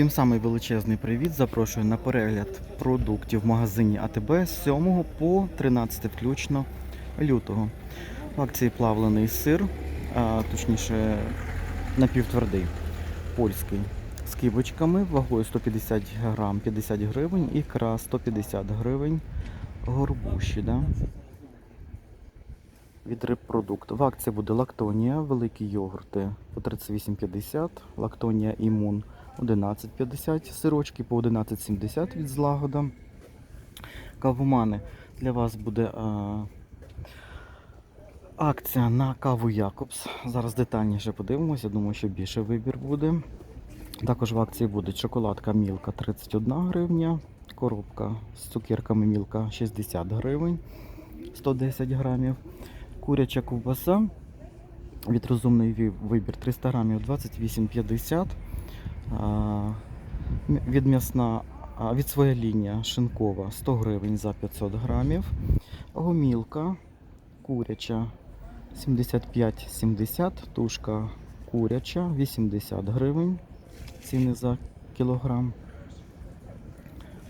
Всім самий величезний привіт. Запрошую на перегляд продуктів в магазині АТБ з 7 по 13 включно лютого. В акції плавлений сир, а, точніше напівтвердий, польський, з кибочками вагою 150 грам 50 гривень, ікра 150 гривень, горбуші. Да? Від рибпродукту. В акції буде лактонія, великі йогурти по 38,50, лактонія імун 11,50, сирочки по 11,70 від злагода. Кавомани для вас буде а, акція на каву Якобс. Зараз детальніше подивимося, думаю, що більше вибір буде. Також в акції буде шоколадка Мілка 31 гривня, коробка з цукерками Мілка 60 гривень, 110 грамів. Куряча ковбаса від розумний вибір 300 грамів 28,50. Від м'ясна від своя лінія шинкова 100 гривень за 500 грамів. Гомілка куряча 75,70. Тушка куряча 80 гривень. Ціни за кілограм.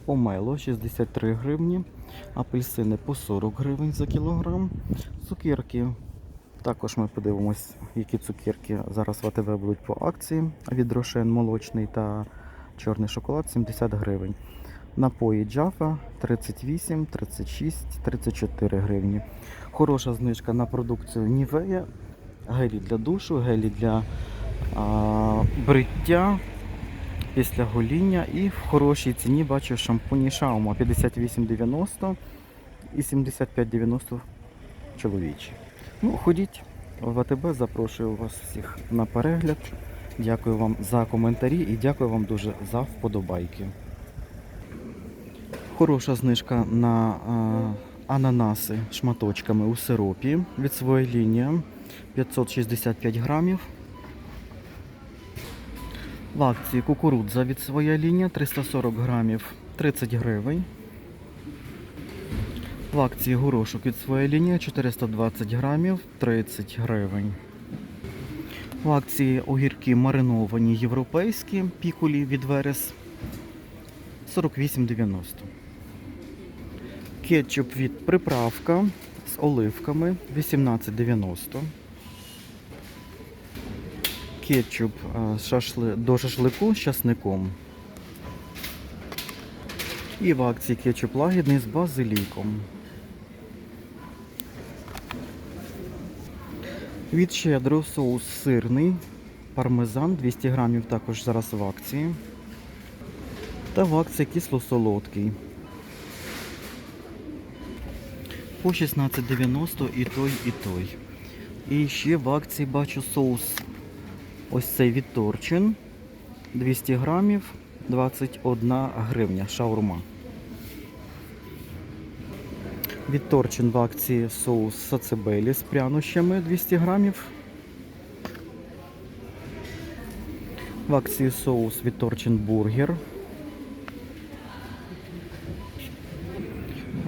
Помело 63 гривні. Апельсини по 40 гривень за кілограм. Цукерки. Також ми подивимось, які цукерки зараз в АТВ будуть по акції. Від Рошен молочний та чорний шоколад 70 гривень. Напої Джафа 38, 36, 34 гривні. Хороша знижка на продукцію Нівея, гелі для душу, гелі для а, бриття після гоління. І в хорошій ціні бачу шампуні Шаума 58,90 і 75,90 чоловічі. Ну, ходіть в АТБ, запрошую вас всіх на перегляд. Дякую вам за коментарі і дякую вам дуже за вподобайки. Хороша знижка на а, ананаси шматочками у сиропі від своєї лінії 565 грамів. В акції кукурудза від своя лінія 340 грамів 30 гривень. В акції горошок від своєї лінії 420 грамів 30 гривень. В акції огірки мариновані європейські пікулі від Верес 48,90. Кетчуп від приправка з оливками 18,90. Кетчуп е, до шашлику з часником. І в акції кетчуп лагідний з базиліком. Від щедро соус сирний, пармезан 200 грамів також зараз в акції. Та в акції кисло-солодкий. По 16,90 і той, і той. І ще в акції бачу соус ось цей від Торчин 200 грамів 21 гривня шаурма. Від Торчин в акції соус сацебелі з прянощами 200 грамів. В акції соус від Торчин бургер.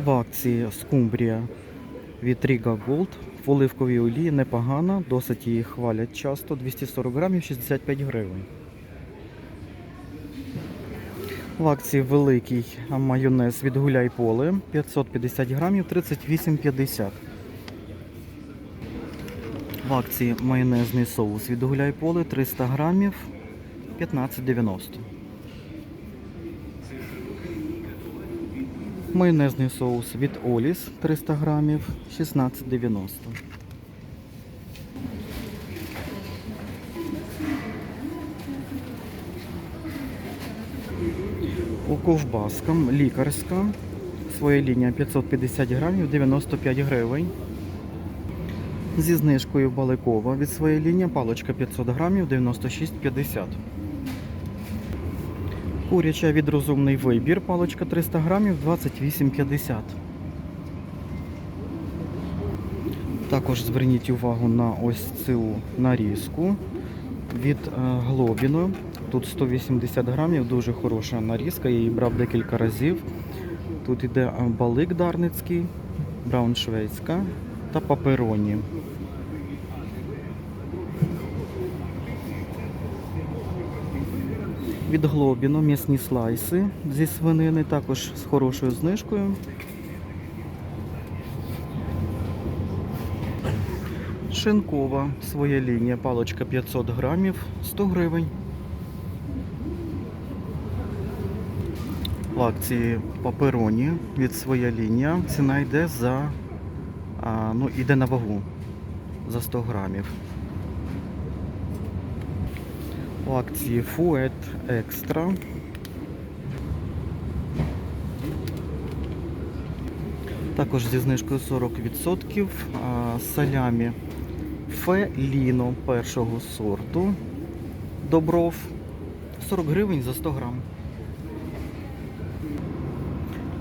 В акції скумбрія від Riga Gold в оливковій олії непогана, досить її хвалять часто. 240 грамів 65 гривень. В акції великий майонез від Гуляй Поле 550 грамів 38,50. В акції майонезний соус від Гуляй Поле 300 грамів 15,90. Майонезний соус від Оліс 300 грамів 16,90. У ковбаскам лікарська. Своя лінія 550 грамів 95 гривень. Зі знижкою баликова від своєї лінії паличка 500 грамів 96,50. Куряча від розумний вибір, паличка 300 грамів 28,50. Також зверніть увагу на ось цю нарізку від е, Глобіно. Тут 180 грамів, дуже хороша нарізка, я її брав декілька разів. Тут іде е, балик дарницький, брауншвейська та папероні. Від Глобіно м'ясні слайси зі свинини, також з хорошою знижкою. Шинкова своя лінія, палочка 500 грамів, 100 гривень. В акції папероні від своя лінія. Ціна йде за ну, йде на вагу за 100 грамів. У акції Фует Екстра. Також зі знижкою 40% салямі Феліно першого сорту. Добров 40 гривень за 100 грам.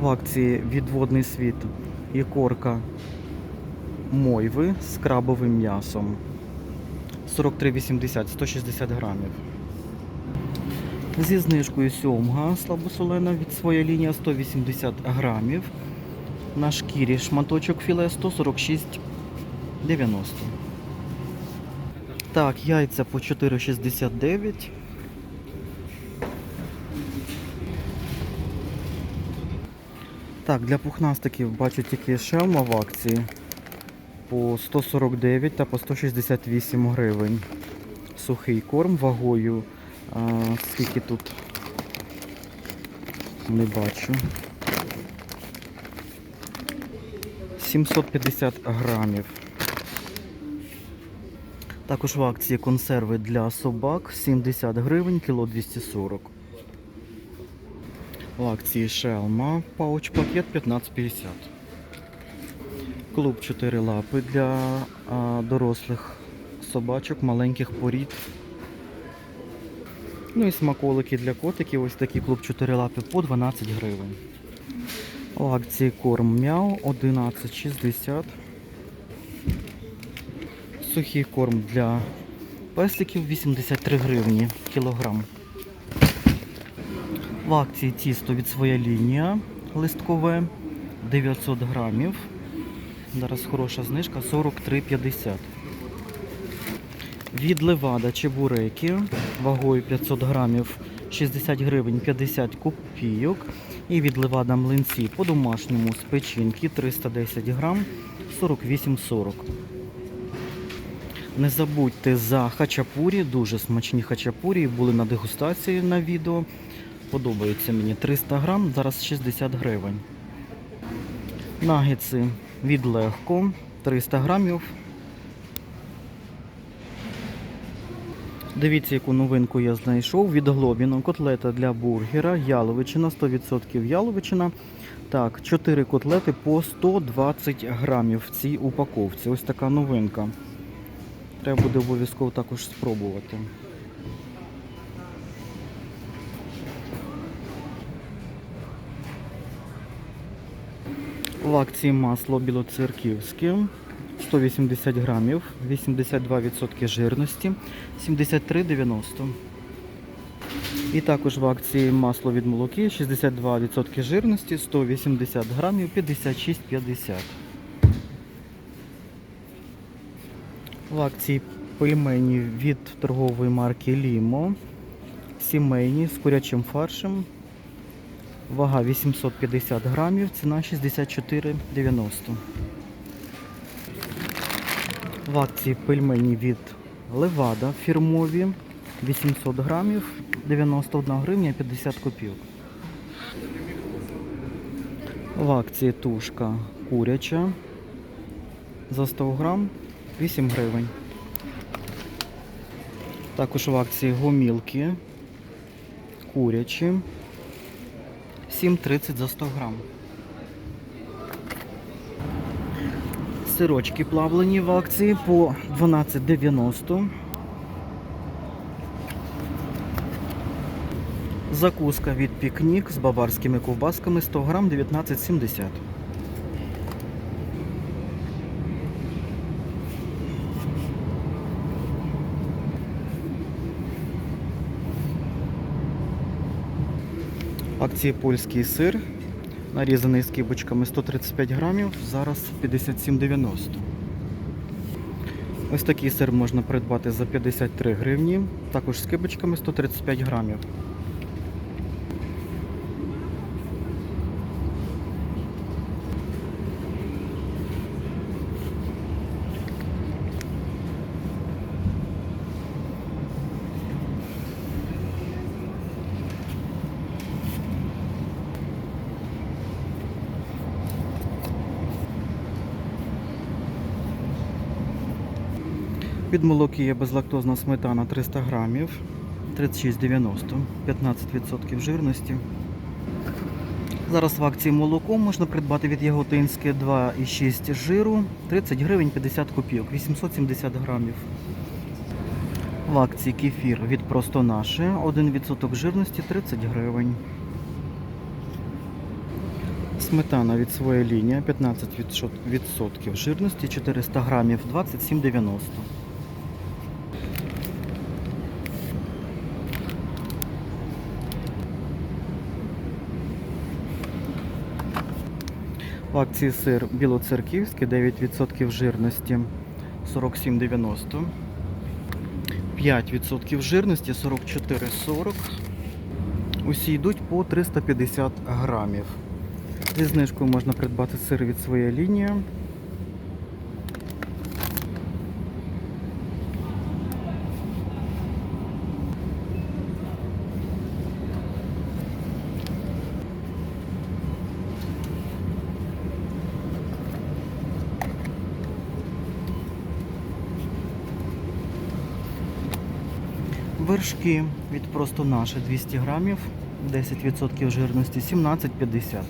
В акції відводний світ і корка мойви з крабовим м'ясом. 43,80, 160 грамів. Зі знижкою сьомга слабосолена від своя лінія 180 грамів. На шкірі шматочок філе 146,90. Так, яйця по 4,69. Так, для пухнастиків бачу тільки шелма в акції по 149 та по 168 гривень. Сухий корм вагою. А, скільки тут не бачу. 750 грамів. Також в акції консерви для собак 70 гривень, кіло 240. В акції шелма пауч пакет 15,50. Клуб 4 лапи для а, дорослих собачок, маленьких порід. Ну і смаколики для котиків. Ось такий клуб 4 лапи по 12 гривень. У акції корм мяу 11,60. Сухий корм для песиків 83 гривні кілограм. В акції тісто від своя лінія листкове 900 грамів. Зараз хороша знижка 43,50. Від левада чебуреки вагою 500 грамів 60 гривень 50 копійок. І від левада млинці по-домашньому з печінки 310 грам 48,40. Не забудьте за хачапурі, дуже смачні хачапурі, були на дегустації на відео. Подобається мені 300 грам, зараз 60 гривень. Нагетси від легко 300 грамів. Дивіться, яку новинку я знайшов. Від Глобіно котлета для бургера, яловичина, 100% яловичина. Так, 4 котлети по 120 грамів в цій упаковці. Ось така новинка. Треба буде обов'язково також спробувати. В акції масло білоцерківське 180 грамів, 82% жирності, 73,90. І також в акції масло від молоки 62% жирності, 180 грамів, 56,50. В акції пельмені від торгової марки Лімо. Сімейні з курячим фаршем. Вага 850 грамів, ціна 64,90. В акції пельмені від Левада фірмові 800 грамів, 91 гривня 50 копійок. В акції тушка куряча за 100 грам 8 гривень. Також в акції гомілки курячі 7,30 за 100 грам. Сирочки плавлені в акції по 12,90. Закуска від пікнік з баварськими ковбасками 100 грам 19,70. Акції польський сир, нарізаний скибочками 135 грамів, зараз 57,90. Ось такий сир можна придбати за 53 гривні, також з кибочками 135 грамів. Від молокія безлактозна сметана 300 грамів, 36,90, 15% жирності. Зараз в акції молоко можна придбати від Яготинське 2,6 жиру, 30 гривень 50 копійок, 870 грамів. В акції кефір від Просто наше 1% жирності 30 гривень. Сметана від своєї лінії 15% жирності 400 грамів 27,90. В акції сир білоцерківський 9% жирності 47,90. 5% жирності 44,40. Усі йдуть по 350 грамів. Зі знижкою можна придбати сир від своєї лінії. Вершки від просто наше 200 грамів, 10% жирності 17,50.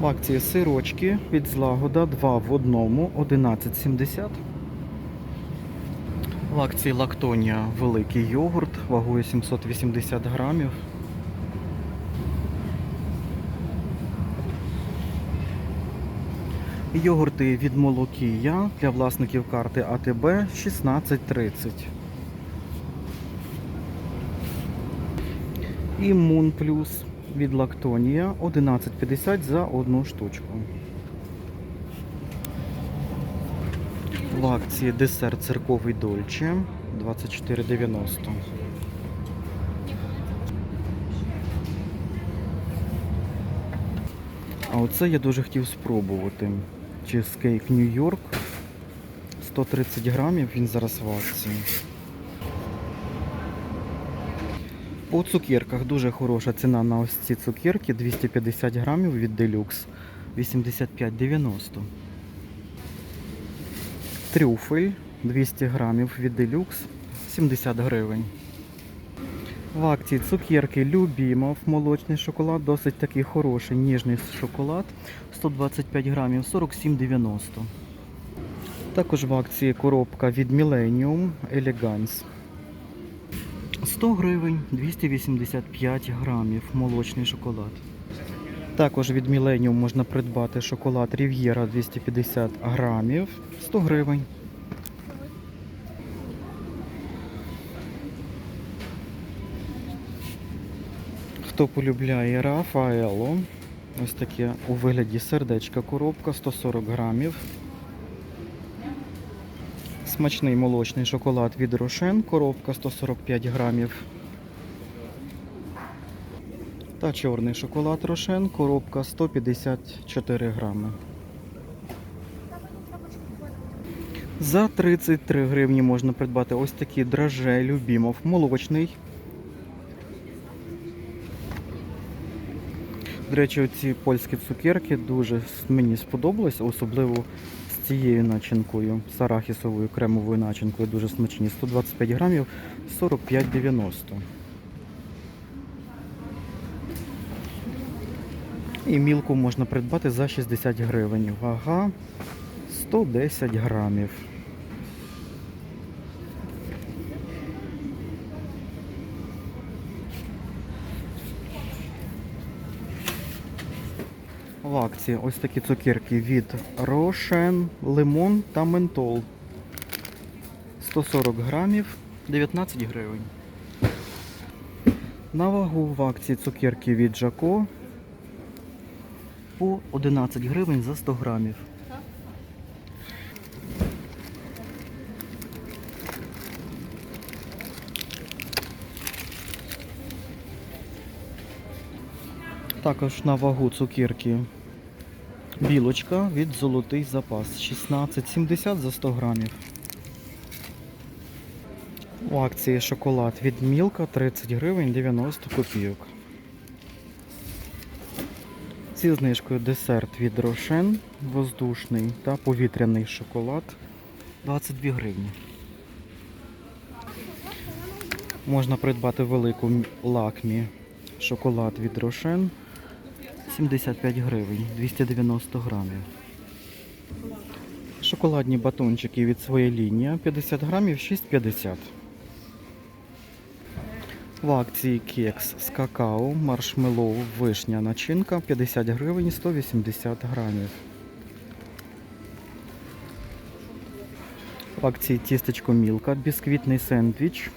В акції сирочки від злагода 2 в одному 11,70. В акції лактонія великий йогурт вагою 780 грамів. Йогурти від молокія для власників карти АТБ 16,30. Імун плюс від Лактонія 11,50 за одну штучку. В акції десерт церковий Дольче 24,90. А оце я дуже хотів спробувати. Чизкейк Нью-Йорк 130 грамів, він зараз в акції. По цукерках дуже хороша ціна на ось ці цукерки 250 грамів від Deluxe 85,90. Трюфель 200 грамів від Deluxe 70 гривень. В акції цукерки Любімов, молочний шоколад, досить такий хороший, ніжний шоколад 125 грамів 47,90. Також в акції коробка від Millennium Elegance 100 гривень 285 грамів молочний шоколад. Також від Millennium можна придбати шоколад Riviera 250 грамів 100 гривень. Хто полюбляє Рафаело, ось таке у вигляді сердечка коробка 140 грамів. Смачний молочний шоколад від Рошен, коробка 145 грамів. Та чорний шоколад Рошен, коробка 154 грами. За 33 гривні можна придбати ось такі драже Любімов молочний. До речі, ці польські цукерки дуже мені сподобались, особливо цією начинкою, з арахісовою кремовою начинкою, дуже смачні. 125 грамів 45,90. І мілку можна придбати за 60 гривень. Вага 110 грамів. В акції ось такі цукерки від Рошен, Лимон та Ментол. 140 грамів, 19 гривень. На вагу в акції цукерки від Жако по 11 гривень за 100 грамів. Також на вагу цукерки білочка від золотий запас 16,70 за 100 грамів. У акції шоколад від Мілка 30 гривень 90 копійок. Зі знижкою десерт від Рошен, воздушний та повітряний шоколад 22 гривні. Можна придбати велику лакмі шоколад від Рошен 75 гривень, 290 грамів. Шоколадні батончики від своєї лінії 50 грамів 6,50. В акції кекс з какао, маршмеллоу, вишня начинка 50 гривень 180 грамів. В акції тістечко Мілка, бісквітний сендвіч.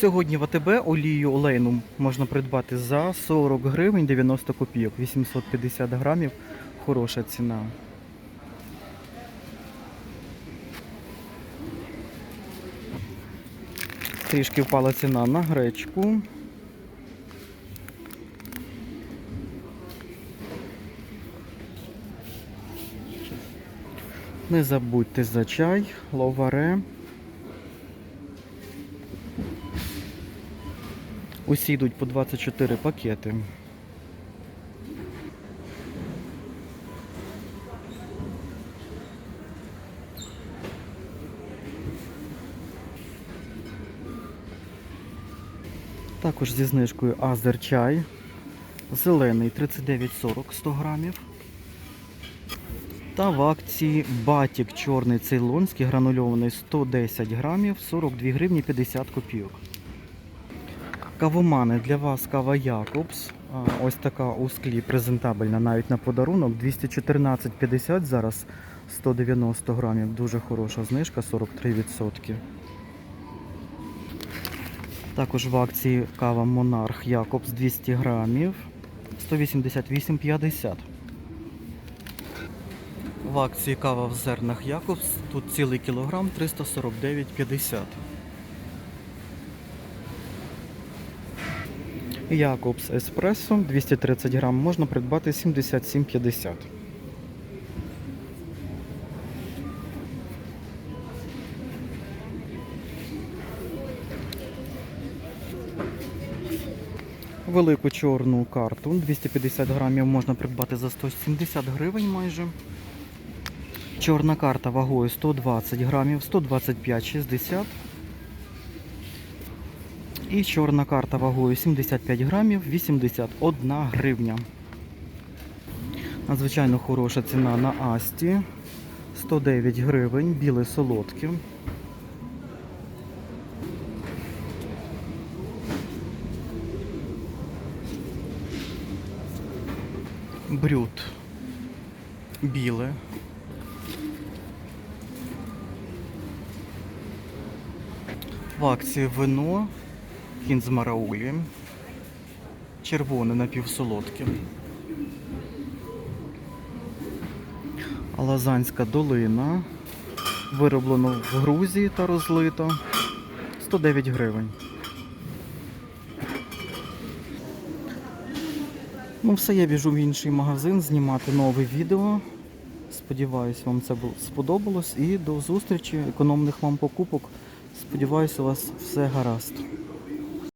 Сьогодні в АТБ олію олейну можна придбати за 40 гривень 90 копійок, 850 грамів. Хороша ціна. Трішки впала ціна на гречку. Не забудьте за чай, ловаре. Усі йдуть по 24 пакети. Також зі знижкою Азер чай. Зелений 39,40 100 грамів. Та в акції Батік чорний цейлонський гранульований 110 грамів 42 гривні 50 копійок. Кавомани для вас кава Якобс. Ось така у склі презентабельна навіть на подарунок. 214,50 зараз 190 грамів. Дуже хороша знижка, 43%. Також в акції кава Монарх Якобс 200 грамів 188,50. В акції кава в зернах Якобс тут цілий кілограм 349,50. Якобс Еспресо 230 грам можна придбати 77,50. Велику чорну карту 250 грамів можна придбати за 170 гривень майже. Чорна карта вагою 120 грамів, 125,60. І чорна карта вагою 75 грамів, 81 гривня. Надзвичайно хороша ціна на Асті. 109 гривень, біле солодке. Брют. Біле. В акції вино кінзмараулі. Червоне напівсолодке. Лазанська долина. Вироблено в Грузії та розлито. 109 гривень. Ну все, я біжу в інший магазин знімати нове відео. Сподіваюсь, вам це сподобалось. І до зустрічі, економних вам покупок. Сподіваюся, у вас все гаразд.